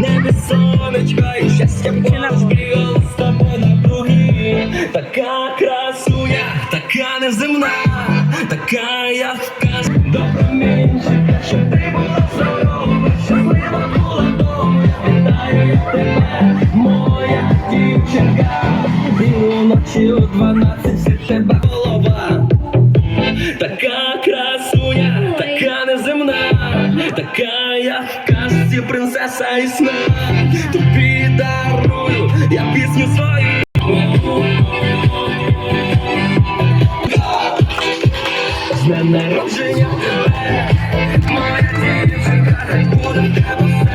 небі сонечко і щастя пошбігало з тобою на круги. Така красуня, така неземна, така я вказ до промінчика, щоб ти була здорова, щаслива була дома. Я вітаю я тебе, моя дівчинка, і уночі у дванадцять тебе голова. Така красуня, така я в казці принцеса і сна. Тобі дарую, я пісню свою. З народження тебе, моя дівчинка, хай буде в тебе